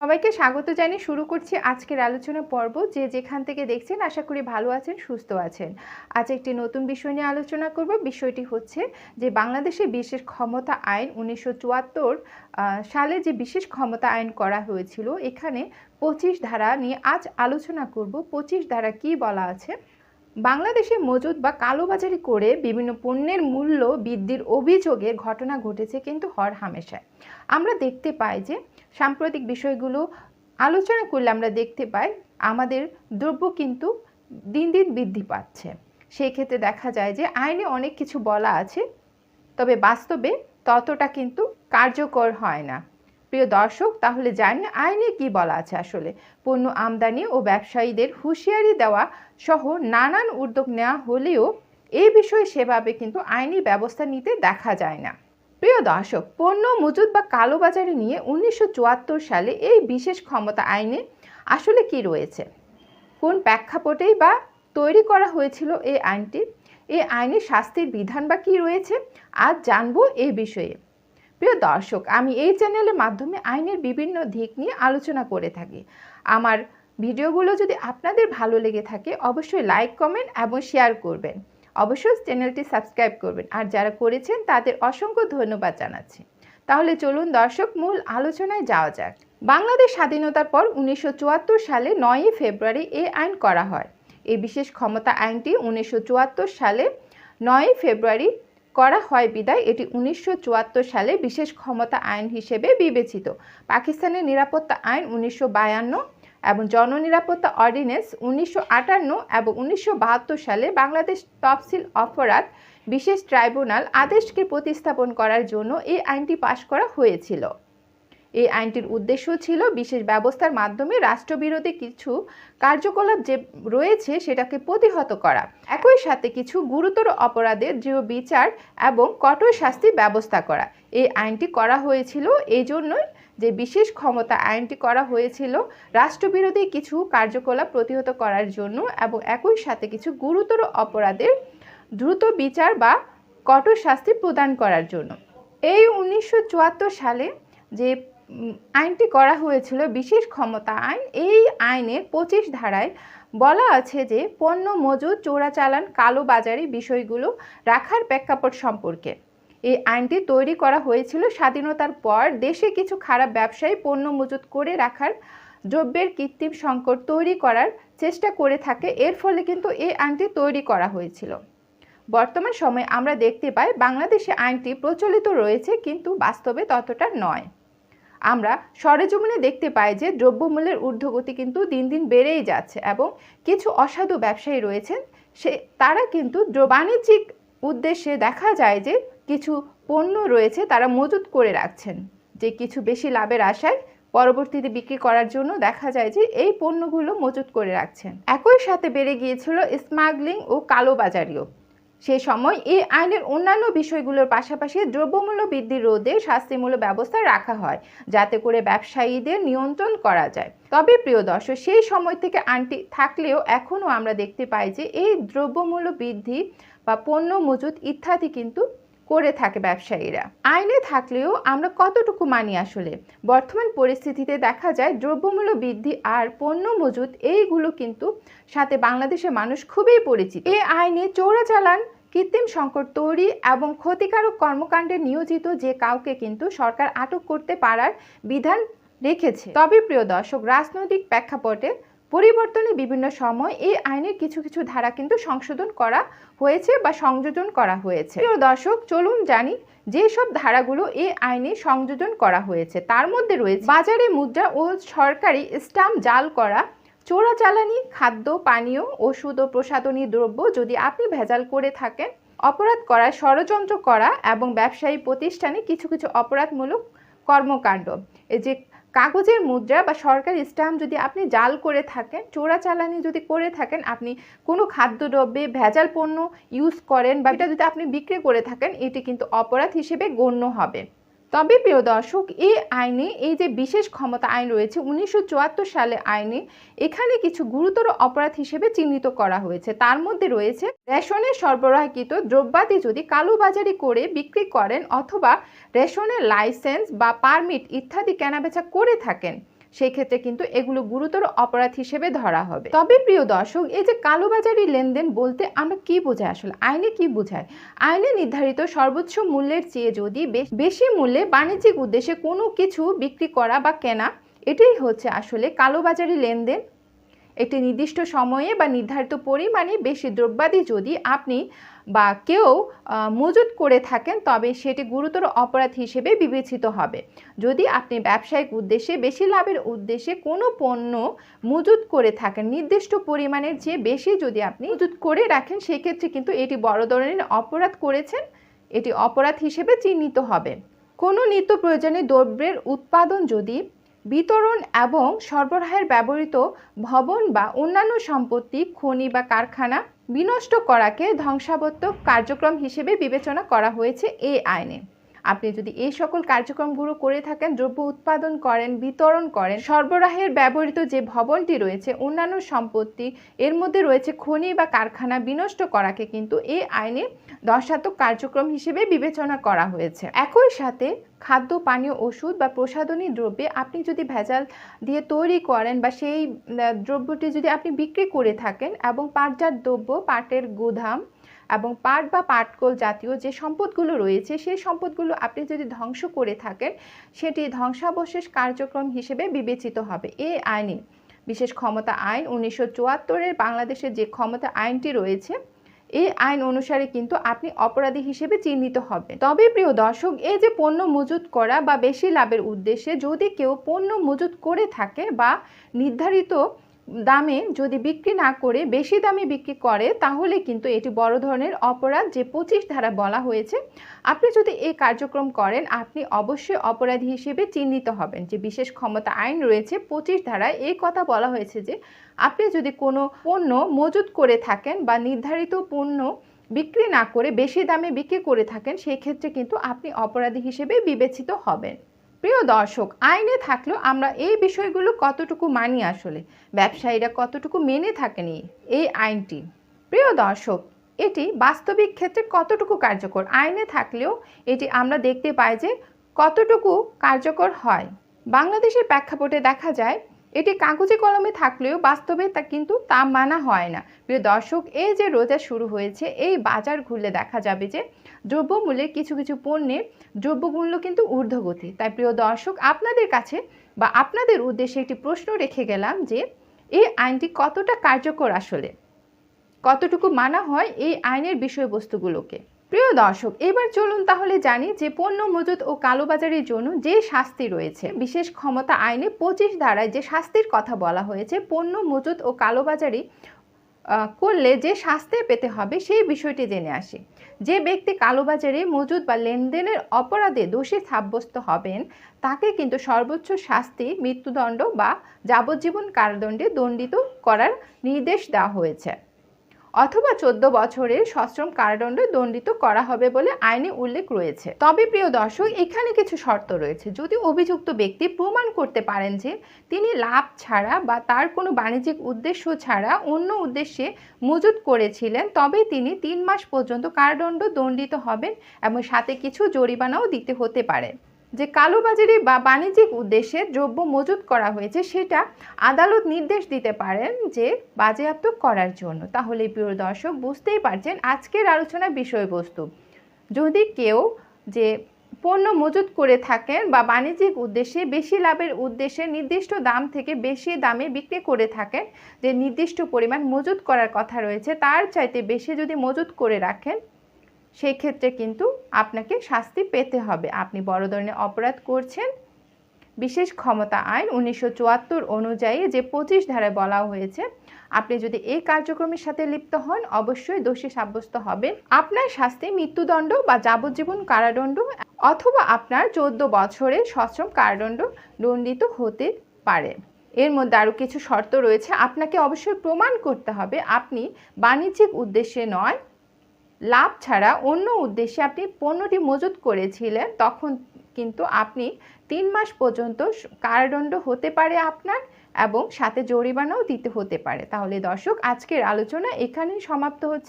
সবাইকে স্বাগত জানিয়ে শুরু করছি আজকের আলোচনা পর্ব। যে যেখান থেকে দেখছেন, আশা করি ভালো আছেন, সুস্থ আছেন। আজ একটি নতুন বিষয় নিয়ে আলোচনা করব। বিষয়টি হচ্ছে যে বাংলাদেশে বিশেষ ক্ষমতা আইন উনিশশো চুয়াত্তর সালে যে বিশেষ ক্ষমতা আইন করা হয়েছিল, এখানে পঁচিশ ধারা নিয়ে আজ আলোচনা করব। পঁচিশ ধারা কি বলা আছে? বাংলাদেশে মজুদ বা কালোবাজারি করে বিভিন্ন পণ্যের মূল্য বৃদ্ধির অভিযোগে ঘটনা ঘটেছে কিন্তু হর হামেশায় আমরা দেখতে পাই যে সাম্প্রতিক বিষয়গুলো আলোচনা করলে আমরা দেখতে পাই, আমাদের দ্রব্য কিন্তু দিন দিন বৃদ্ধি পাচ্ছে। সেই ক্ষেত্রে দেখা যায় যে আইনে অনেক কিছু বলা আছে, তবে বাস্তবে ততটা কিন্তু কার্যকর হয় না। প্রিয় দর্শক, তাহলে জানি আইনে কি বলা আছে আসলে? পণ্য আমদানি ও ব্যবসায়ীদের হুঁশিয়ারি দেওয়া সহ নানান উদ্যোগ নেওয়া হলেও এই বিষয়ে সেভাবে কিন্তু আইনি ব্যবস্থা নিতে দেখা যায় না। প্রিয় দর্শক, পণ্য, মজুদ বা কালোবাজারি নিয়ে উনিশশো চুয়াত্তর সালে এই বিশেষ ক্ষমতা আইনে আসলে কি রয়েছে? কোন প্রেক্ষাপটেই বা তৈরি করা হয়েছিল এই আইনটি? এই আইনের শাস্তির বিধান বা কি রয়েছে? আজ জানব এই বিষয়ে। প্রিয় দর্শক, আমি এই চ্যানেলের মাধ্যমে আইনের বিভিন্ন দিক নিয়ে আলোচনা করে থাকি। আমার ভিডিওগুলো যদি আপনাদের ভালো লেগে থাকে, অবশ্যই লাইক, কমেন্ট এবং শেয়ার করবেন। অবশ্যই চ্যানেলটি সাবস্ক্রাইব করবেন। আর যারা করেছেন, তাদের অসংখ্য ধন্যবাদ জানাচ্ছি। তাহলে চলুন দর্শক মূল আলোচনায় যাওয়া যাক। বাংলাদেশ স্বাধীনতার পর উনিশশো চুয়াত্তর সালে নয়ই ফেব্রুয়ারি এ আইন করা হয়। এই বিশেষ ক্ষমতা আইনটি উনিশশো চুয়াত্তর সালে নয়ই ফেব্রুয়ারি করা হয় বিদায়। এটি উনিশশো চুয়াত্তর সালে বিশেষ ক্ষমতা আইন হিসেবে বিবেচিত। পাকিস্তানের নিরাপত্তা আইন উনিশশো বায়ান্ন এবং জননিরাপত্তা অর্ডিন্যান্স উনিশশো আটান্ন এবং উনিশশো বাহাত্তর সালে বাংলাদেশ তফসিল অপরাধ বিশেষ ট্রাইব্যুনাল আদেশকে প্রতিস্থাপন করার জন্য এই আইনটি পাশ করা হয়েছিল। এই আইনটির উদ্দেশ্য ছিল বিশেষ ব্যবস্থার মাধ্যমে রাষ্ট্রবিরোধী কিছু কার্যকলাপ যে রয়েছে সেটাকে প্রতিহত করা। একই সাথে কিছু গুরুতর অপরাধের দৃঢ় বিচার এবং কঠোর শাস্তির ব্যবস্থা করা। এই আইনটি করা হয়েছিল এই জন্যই যে বিশেষ ক্ষমতা আইনটি করা হয়েছিল রাষ্ট্রবিরোধী কিছু কার্যকলাপ প্রতিহত করার জন্য এবং একই সাথে কিছু গুরুতর অপরাধের দ্রুত বিচার বা কঠোর শাস্তি প্রদান করার জন্য। এই উনিশশো চুয়াত্তর সালে যে আইনটি করা হয়েছিল বিশেষ ক্ষমতা আইন, এই আইনের পঁচিশ ধারায় বলা আছে যে পণ্য মজুদ চোরাচালান কালোবাজারি বিষয়গুলো রাখার প্রেক্ষাপট সম্পর্কে। এই আইনটি তৈরি করা হয়েছিল স্বাধীনতার পর দেশে কিছু খারাপ ব্যবসায়ী পণ্য মজুত করে রাখার দ্রব্যের কৃত্রিম সংকট তৈরি করার চেষ্টা করে থাকে, এর ফলে কিন্তু এই আইনটি তৈরি করা হয়েছিল। বর্তমান সময়ে আমরা দেখতে পাই বাংলাদেশে আইনটি প্রচলিত রয়েছে কিন্তু বাস্তবে ততটা নয়। আমরা সরেজমিনে দেখতে পাই যে দ্রব্যমূল্যের ঊর্ধ্বগতি কিন্তু দিন দিন বেড়েই যাচ্ছে এবং কিছু অসাধু ব্যবসায়ী রয়েছেন, সে তারা কিন্তু বাণিজ্যিক উদ্দেশ্যে দেখা যায় যে কিছু পণ্য রয়েছে তারা মজুত করে রাখছেন, যে কিছু বেশি লাভের আশায় পরবর্তীতে বিক্রি করার জন্য দেখা যায় যে এই পণ্যগুলো মজুত করে রাখছেন। একই সাথে বেড়ে গিয়েছিল স্মাগলিং ও কালোবাজারিও। সেই সময় এই আইনের অন্যান্য বিষয়গুলোর পাশাপাশি দ্রব্যমূল্য বৃদ্ধি রোধে শাস্তিমূলক ব্যবস্থা রাখা হয়, যাতে করে ব্যবসায়ীদের নিয়ন্ত্রণ করা যায়। তবে প্রিয় দর্শক, সেই সময় থেকে আইনটি থাকলেও এখনও আমরা দেখতে পাই যে এই দ্রব্যমূল্য বৃদ্ধি বা পণ্য মজুত ইত্যাদি কিন্তু করে থাকে ব্যবসায়ীরা। আইনে থাকলেও আমরা কতটুকু মানি আসলে? বর্তমান পরিস্থিতিতে দেখা যায় দ্রব্যমূল্য বৃদ্ধি আর পণ্য মজুত এইগুলো কিন্তু সাথে বাংলাদেশের মানুষ খুবই পরিচিত। এই আইনে চোরাচালান কৃত্রিম সংকট তৈরি এবং ক্ষতিকারক কর্মকাণ্ডে নিয়োজিত যে কাউকে কিন্তু সরকার আটক করতে পারার বিধান রেখেছে। তবে প্রিয় দর্শক, রাজনৈতিক প্রেক্ষাপটে পরিবর্তনে বিভিন্ন সময় এই আইনের কিছু কিছু ধারা কিন্তু সংশোধন করা হয়েছে বা সংযোজন করা হয়েছে। প্রিয় দর্শক, চলুন জানি যেসব ধারাগুলো এই আইনে সংযোজন করা হয়েছে। তার মধ্যে রয়েছে বাজারে মুদ্রা ও সরকারি স্টাম্প জাল করা চোরাচালানি খাদ্য, পানীয়, ওষুধ ও প্রসাধনী দ্রব্য যদি আপনি ভেজাল করে থাকেন, অপরাধ করা, ষড়যন্ত্র করা এবং ব্যবসায়ী প্রতিষ্ঠানে কিছু কিছু অপরাধমূলক কর্মকাণ্ড যে কাগজের মুদ্রা বা সরকারি স্ট্যাম্প যদি আপনি জাল করে থাকেন চোরাচালানি যদি করে থাকেন, আপনি কোনো খাদ্যদ্রব্যে ভেজাল পণ্য ইউজ করেন বা এটা যদি আপনি বিক্রি করে থাকেন, এটি কিন্তু অপরাধ হিসেবে গণ্য হবে। তবে প্রিয় দর্শক এই আইনে, এই যে বিশেষ ক্ষমতা আইন রয়েছে, উনিশশো চুয়াত্তর সালে আইনে এখানে কিছু গুরুতর অপরাধ হিসেবে চিহ্নিত করা হয়েছে। তার মধ্যে রয়েছে রেশনের সরবরাহকৃত দ্রব্যাদি যদি কালোবাজারি করে বিক্রি করেন অথবা রেশনের লাইসেন্স বা পারমিট ইত্যাদি কেনাবেচা করে থাকেন সেই ক্ষেত্রে কিন্তু এগুলো গুরুতর অপরাধ হিসেবে ধরা হবে। তবে প্রিয় দর্শক, এই যে কালোবাজারি লেনদেন বলতে আমরা কি বোঝাই? আসলে আইনে কি বোঝায়? আইনে নির্ধারিত সর্বোচ্চ মূল্যের চেয়ে যদি বেশ- বেশি মূল্যে বাণিজ্যিক উদ্দেশ্যে কোনো কিছু বিক্রি করা বা কেনা, এটাই হচ্ছে আসলে কালোবাজারি লেনদেন। একটি নির্দিষ্ট সময়ে বা নির্ধারিত পরিমাণে বেশি দ্রব্যাদি যদি আপনি বা কেউ মজুত করে থাকেন, তবে সেটি গুরুতর অপরাধ হিসেবে বিবেচিত হবে। যদি আপনি ব্যবসায়িক উদ্দেশ্যে বেশি লাভের উদ্দেশ্যে কোনো পণ্য মজুত করে থাকেন, নির্দিষ্ট পরিমাণের চেয়ে বেশি যদি আপনি মজুত করে রাখেন, সেক্ষেত্রে কিন্তু এটি বড় ধরনের অপরাধ করেছেন। এটি অপরাধ হিসেবে চিহ্নিত হবে। কোনো নিত্য প্রয়োজনীয় দ্রব্যের উৎপাদন যদি বিতরণ এবং সরবরাহের ব্যবহৃত ভবন বা অন্যান্য সম্পত্তি, খনি বা কারখানা বিনষ্ট করাকে ধ্বংসাবত্মক কার্যক্রম হিসেবে বিবেচনা করা হয়েছে এই আইনে। আপনি যদি এই সকল কার্যক্রমগুলো করে থাকেন, দ্রব্য উৎপাদন করেন, বিতরণ করেন, সরবরাহের ব্যবহৃত যে ভবনটি রয়েছে, অন্যান্য সম্পত্তি, এর মধ্যে রয়েছে খনি বা কারখানা বিনষ্ট করাকে কিন্তু এই আইনে দশাত্মক কার্যক্রম হিসেবে বিবেচনা করা হয়েছে। একই সাথে খাদ্য, পানীয়, ওষুধ বা প্রসাধনী দ্রব্যে আপনি যদি ভেজাল দিয়ে তৈরি করেন বা সেই দ্রব্যটি যদি আপনি বিক্রি করে থাকেন এবং পাটজাত দ্রব্য, পাটের গুদাম এবং পাট বা পাটকল জাতীয় যে সম্পদগুলো রয়েছে, সেই সম্পদগুলো আপনি যদি ধ্বংস করে থাকেন, সেটি ধ্বংসাবশেষ কার্যক্রম হিসেবে বিবেচিত হবে। এই আইনে বিশেষ ক্ষমতা আইন উনিশশো চুয়াত্তরের বাংলাদেশের যে ক্ষমতা আইনটি রয়েছে এই আইন অনুসারে কিন্তু আপনি অপরাধী হিসেবে চিহ্নিত হবেন। তবে প্রিয় দর্শক এই যে পণ্য মজুত করা বা বেশি লাভের উদ্দেশ্যে যদি কেউ পণ্য মজুত করে থাকে বা নির্ধারিত দামে যদি বিক্রি না করে বেশি দামে বিক্রি করে, তাহলে কিন্তু এটি বড় ধরনের অপরাধ যে পঁচিশ ধারা বলা হয়েছে। আপনি যদি এই কার্যক্রম করেন, আপনি অবশ্যই অপরাধী হিসেবে চিহ্নিত হবেন। যে বিশেষ ক্ষমতা আইন রয়েছে, পঁচিশ ধারায় এই কথা বলা হয়েছে যে, আপনি যদি কোনো পণ্য মজুত করে থাকেন বা নির্ধারিত পণ্য বিক্রি না করে বেশি দামে বিক্রি করে থাকেন সেই ক্ষেত্রে কিন্তু আপনি অপরাধী হিসেবে বিবেচিত হবেন। প্রিয় দর্শক, আইনে থাকলেও আমরা এই বিষয়গুলো কতটুকু মানি আসলে? ব্যবসায়ীরা কতটুকু মেনে থাকেন এই- আইনটি? প্রিয় দর্শক, এটি বাস্তবিক ক্ষেত্রে কতটুকু কার্যকর? আইনে থাকলেও এটি আমরা দেখতে পাই যে কতটুকু কার্যকর হয়। বাংলাদেশের প্রেক্ষাপটে দেখা যায়, এটি কাগজে কলমে থাকলেও বাস্তবে তা কিন্তু তা মানা হয় না। প্রিয় দর্শক, এই যে রোজা শুরু হয়েছে, এই বাজার ঘুরলে দেখা যাবে যে দ্রব্যমূল্যের কিছু কিছু পণ্যের দ্রব্যমূল্য কিন্তু ঊর্ধ্বগতি। তাই প্রিয় দর্শক, আপনাদের কাছে বা আপনাদের উদ্দেশ্যে একটি প্রশ্ন রেখে গেলাম যে, এই আইনটি কতটা কার্যকর আসলে? কতটুকু মানা হয় এই আইনের বিষয়বস্তুগুলোকে? প্রিয় দর্শক, এবার চলুন তাহলে জানি যে পণ্য মজুত ও কালোবাজারের জন্য যে শাস্তি রয়েছে, বিশেষ ক্ষমতা আইনে পঁচিশ ধারায় যে শাস্তির কথা বলা হয়েছে, পণ্য মজুত ও কালোবাজারি করলে যে শাস্তি পেতে হবে সেই বিষয়টি জেনে আসি। যে ব্যক্তি কালোবাজারে মজুদ বা লেনদেনের অপরাধে দোষী সাব্যস্ত হবেন, তাকে কিন্তু সর্বোচ্চ শাস্তি, মৃত্যুদণ্ড বা যাবজ্জীবন কারাদণ্ডে দণ্ডিত করার নির্দেশ দেওয়া হয়েছে। অথবা চোদ্দ বছরের সশ্রম কারাদণ্ডে দণ্ডিত করা হবে বলে আইনে উল্লেখ রয়েছে। তবে প্রিয় দর্শক, এখানে কিছু শর্ত রয়েছে। যদি অভিযুক্ত ব্যক্তি প্রমাণ করতে পারেন যে তিনি লাভ ছাড়া বা তার কোনো বাণিজ্যিক উদ্দেশ্য ছাড়া অন্য উদ্দেশ্যে মজুত করেছিলেন, তবে তিনি তিন মাস পর্যন্ত কারাদণ্ড দণ্ডিত হবেন এবং সাথে কিছু জরিমানাও দিতে হতে পারে। যে কালোবাজারি বা বাণিজ্যিক উদ্দেশ্যে দ্রব্য মজুত করা হয়েছে, সেটা আদালত নির্দেশ দিতে পারেন যে বাজেয়াপ্ত করার জন্য। তাহলে প্রিয় দর্শক, বুঝতেই পারছেন আজকের আলোচনার বিষয়বস্তু। যদি কেউ যে পণ্য মজুত করে থাকেন বা বাণিজ্যিক উদ্দেশ্যে বেশি লাভের উদ্দেশ্যে নির্দিষ্ট দাম থেকে বেশি দামে বিক্রি করে থাকেন, যে নির্দিষ্ট পরিমাণ মজুত করার কথা রয়েছে, তার চাইতে বেশি যদি মজুত করে রাখেন সেই ক্ষেত্রে কিন্তু আপনাকে শাস্তি পেতে হবে। আপনি বড় ধরনের অপরাধ করছেন। বিশেষ ক্ষমতা আইন উনিশশো চুয়াত্তর অনুযায়ী যে পঁচিশ ধারায় বলা হয়েছে, আপনি যদি এই কার্যক্রমের সাথে লিপ্ত হন, অবশ্যই দোষী সাব্যস্ত হবেন। আপনার শাস্তি মৃত্যুদণ্ড বা যাবজ্জীবন কারাদণ্ড অথবা আপনার চোদ্দ বছরের সশ্রম কারাদণ্ড দণ্ডিত হতে পারে। এর মধ্যে আরও কিছু শর্ত রয়েছে। আপনাকে অবশ্যই প্রমাণ করতে হবে। আপনি বাণিজ্যিক উদ্দেশ্যে নয় লাভ ছাড়া অন্য উদ্দেশ্যে আপনি পণ্যটি মজুত করেছিলেন, তখন কিন্তু আপনি তিন মাস পর্যন্ত কারাদণ্ড হতে পারে আপনার এবং সাথে জরিমানাও দিতে হতে পারে। তাহলে দর্শক, আজকের আলোচনা এখানেই সমাপ্ত হচ্ছে।